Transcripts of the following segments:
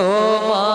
তোমারি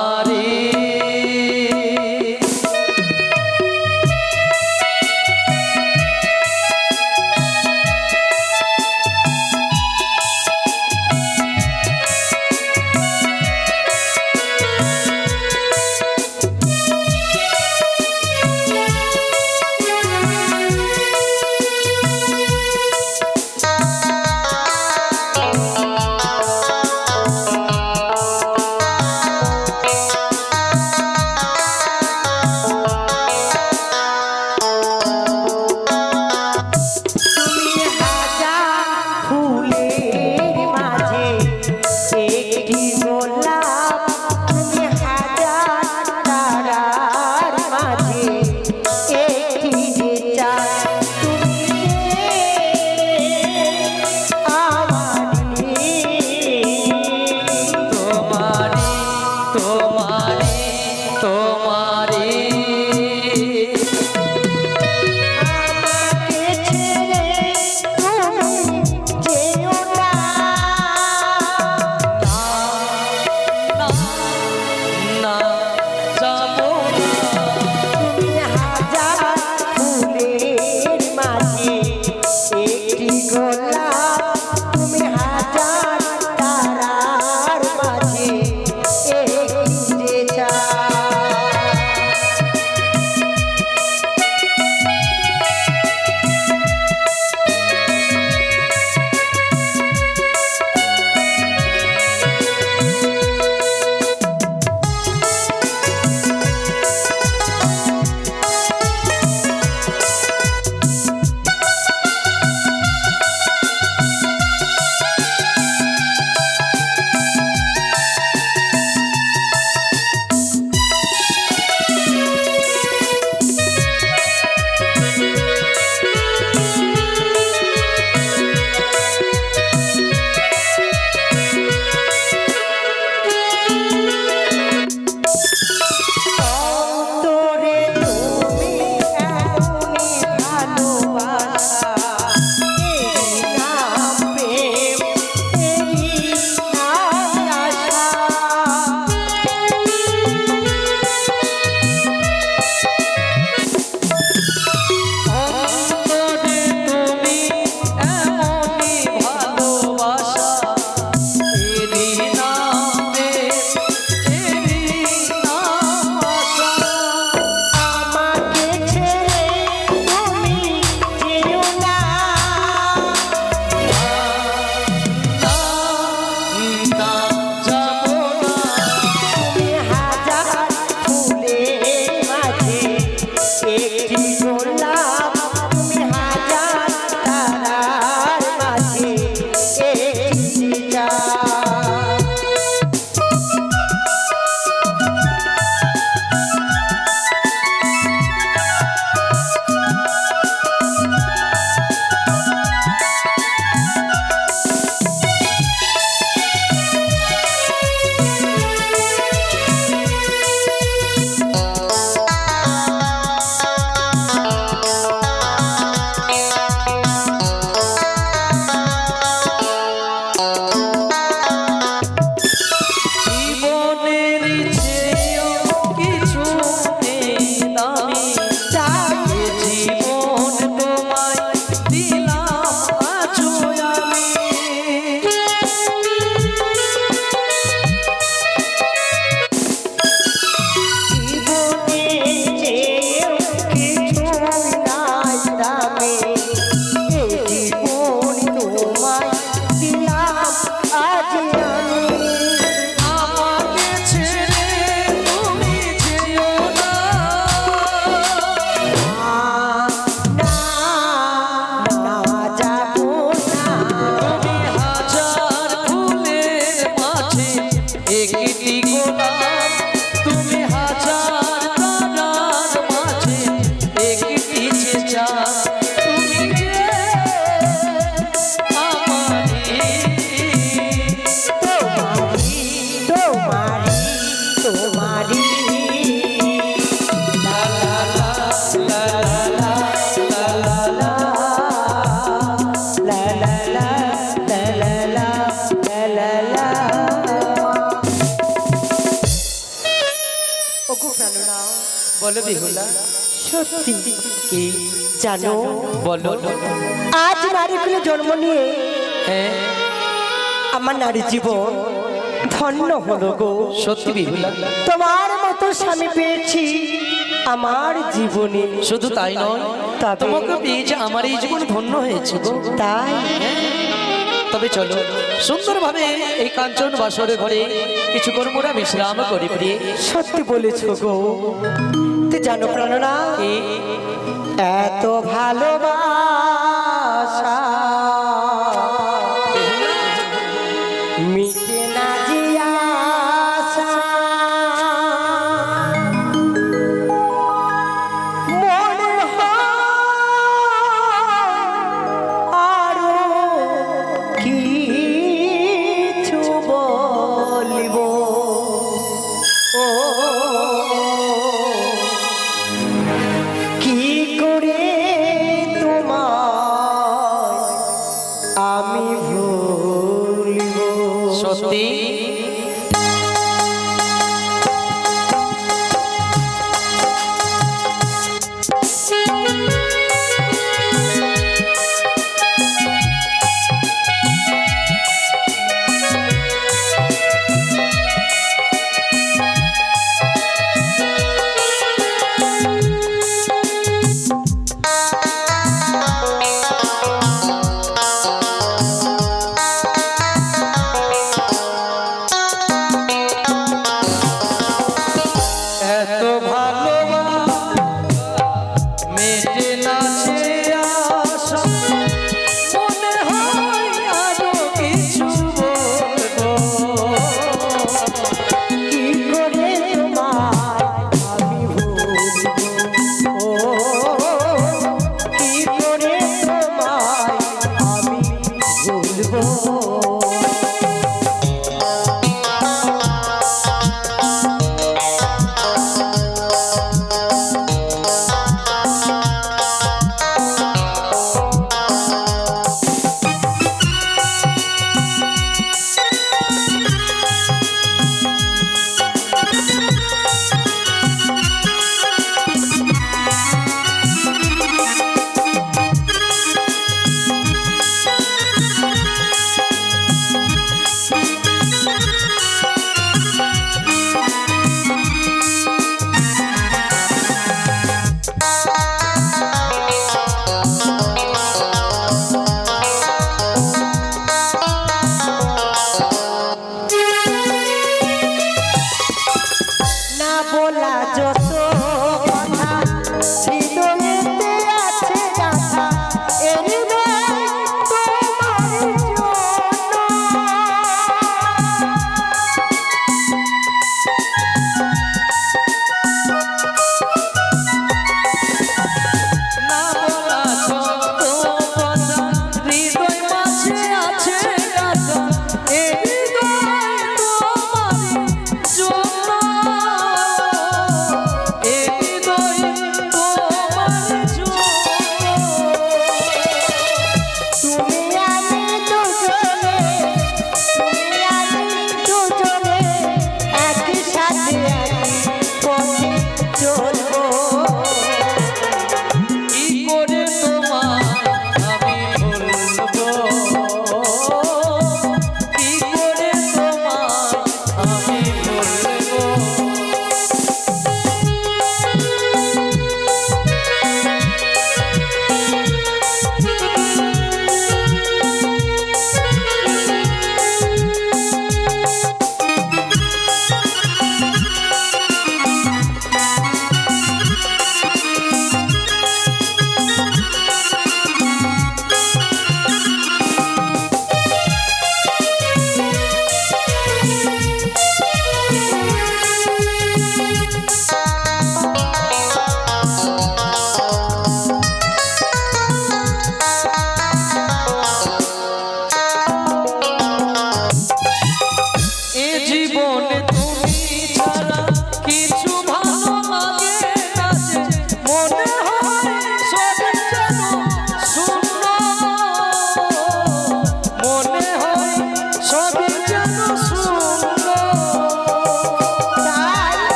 বলো বিহুলা সত্যি কি জানো? বলো। আজ নারী কুলে জন্ম নিয়ে হ্যাঁ। আমার নারী জীবন ধন্য হলো গো। সত্যি বিহুলা তোমার মতো স্বামী পেয়েছি আমার জীবনে। শুধু তাই নয় তবে- তোমাকে পেয়ে আমার এই জীবন ধন্য হয়েছে গো। তাই। তবে চলো সুন্দরভাবে এই কাঞ্চন বাসরে ঘরে কিছু কর্মরা বিশ্রাম করি প্রিয়ে। সত্যি বলেছ গো। তুই জানো প্রাণনা এত ভালোবাসা।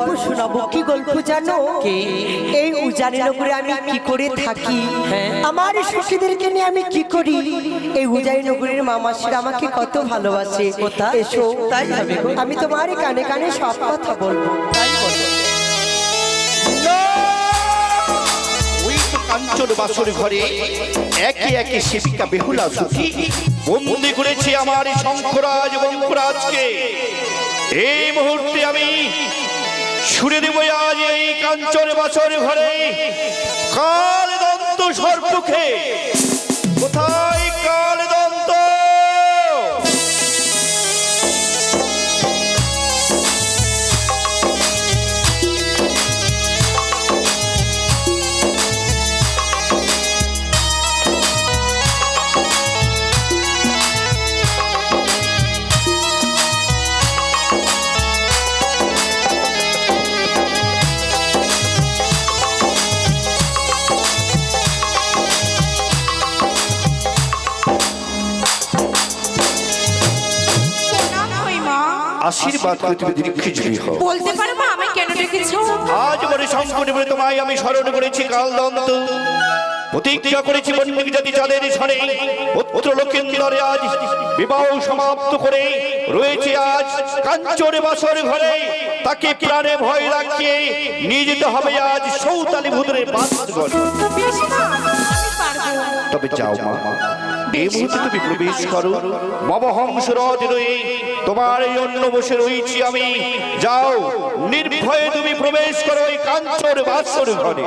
গল্প শোনাবো কি গল্প জানো? কি? এই উজানি নগরে আমি কি করে থাকি? হ্যাঁ। আমার সখীদেরকে নিয়ে আমি কি করি? এই উজানি নগরের মামাসিরা আমাকে কত ভালোবাসে। কোথায়? এসো তাই হবে। আমি তোমার কানে কানে সব কথা বলব। তাই বলো। ওই তো কাঞ্চন বাসর ঘরে একে একে সেবিকা বেহুলা সুখী বন্দি করেছে আমার শঙ্করাজ বঙ্করাজকে এই মুহূর্তে আমি ছুড়ে দেব আজ এই কাঞ্চন বাসর ঘরে। কাল দন্ত সর্বকে কোথায় কাল আশীর্বাদ করে তুমি দীর্ঘজীবী হও। বলতে পারো মা আমায় কেন ডেকেছো? আজ সংকটে বলে তোমায় আমি স্মরণ করেছি কালদন্ত। প্রতিজ্ঞা করেছি বন্যিক জাতি চাঁদের সনে পুত্র লক্ষেন্দ্রে আজ বিবাহ সমাপ্ত করে রয়েছে আজ কাঞ্চরে বাসর ঘরে। তাকে প্রাণে ভয় রাখিয়ে নিয়ে যেতে হবে আজ সৌতালি ভূতরে আমি পারব। তবে যাও মা। এই মুহূর্তে তুমি প্রবেশ করো। মবহংস রথ রয়ে তোমার এই অন্য বসে রয়েছি আমি। যাও, নির্ভয়ে তুমি প্রবেশ করো এই কাঞ্চর বাসর ঘরে।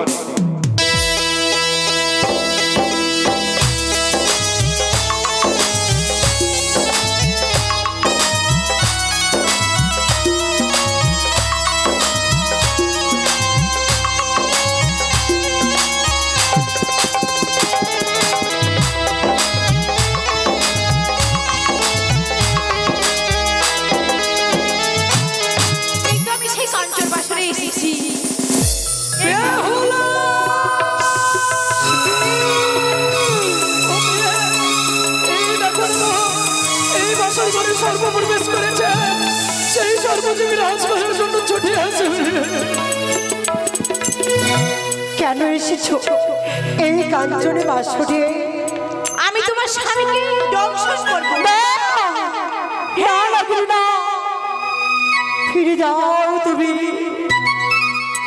এসেছ? এই কাঞ্চনে বাসরে আমি তোমার স্বামীকে দংশন করব। না লাগবে না ফিরে যাও তুমি।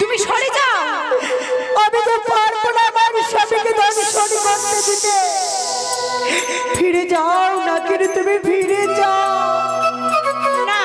তুমি সরে যাও। আমি তো পারব না আমার স্বামীকে দর্শন করতে দিতে। ফিরে যাও না কিন্তু তুমি ফিরে যাও। না।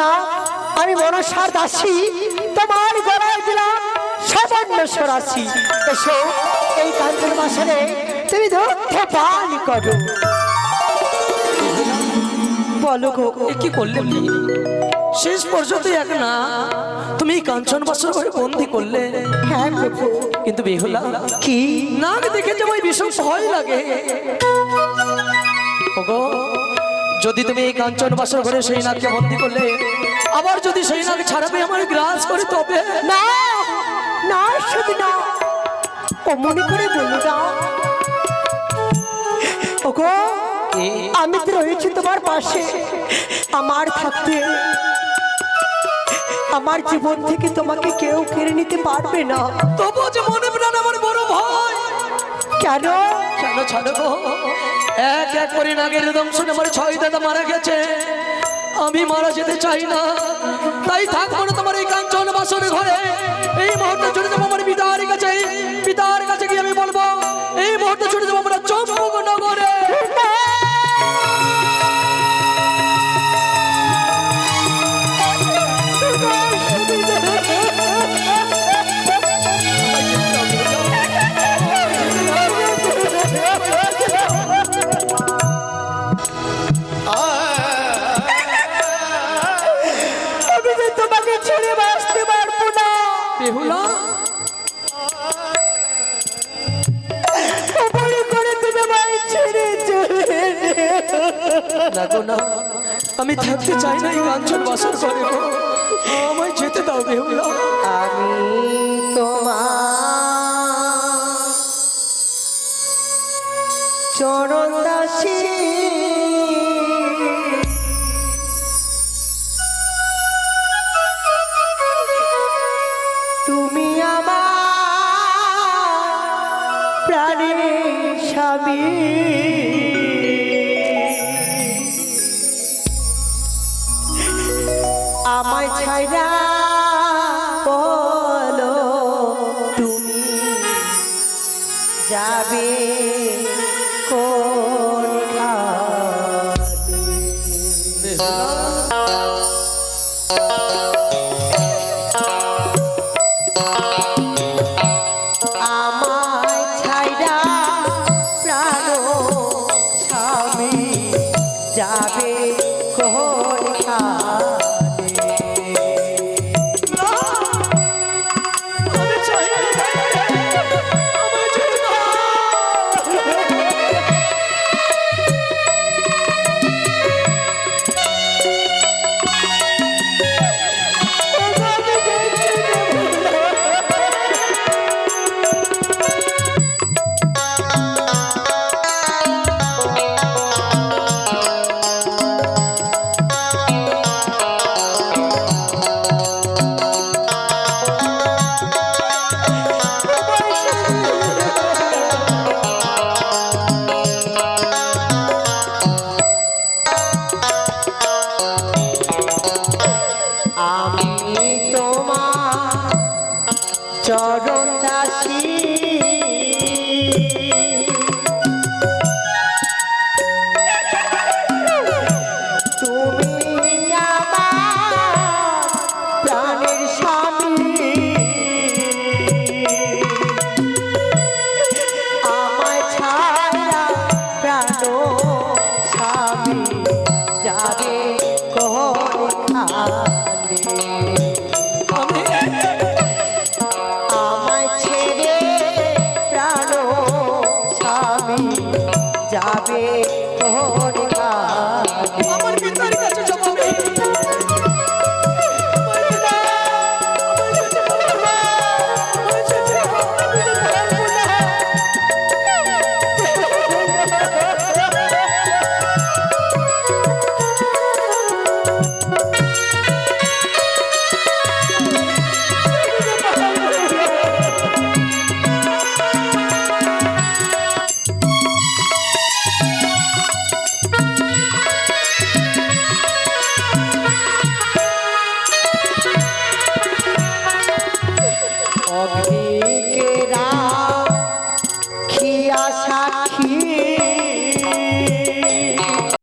না আমি মনসার দাসী তোমার গলায় দিলাম সামান্য সরাসি এসো এই কাঞ্চন বাসনে তুমি ধরতে পান করো। বলো গো কি করলে? শেষ পর্যন্ত এক না তুমি কাঞ্চন বাসর ঘরে বন্দি করলে। হ্যাঁ প্রভু কিন্তু বেহুলা কি? না দেখেছি আমার ভীষণ ভয় লাগে। ওগো যদি তুমি এই কাঞ্চন বাসর ঘরে সেই নাককে বন্দি করলে আবার যদি সেই নাক ছাড়াবে আমার গ্রাস করে তবে না না শুধু না। ও মনে করে বলল না। ওগো আমি তো রয়েছি তোমার পাশে। আমার থাকতে আমার জীবন থেকে তোমাকে কেউ কেড়ে নিতে পারবে না। তবুও যে মনে প্রাণ আমার বড় ভয় কেন? কেন ছাড়বো? এক এক করে নাগের দংশনে আমার ছয় দাদা মারা গেছে। আমি মারা যেতে চাই না। তাই থাকব না তোমার এই কাঞ্চন বাসন ঘরে। এই মুহূর্তে চলে যাব আমার পিতার কাছে। পিতার কাছে গিয়ে আমি বলব, এই মুহূর্তে চলে যাব আমি থাকতে চাই না, এই কাঞ্চন বাসর গো। আমায় যেতে দাও, বেহুলা। তোমার চরণ দাসী। তুমি আমার প্রাণের স্বামী। যাবে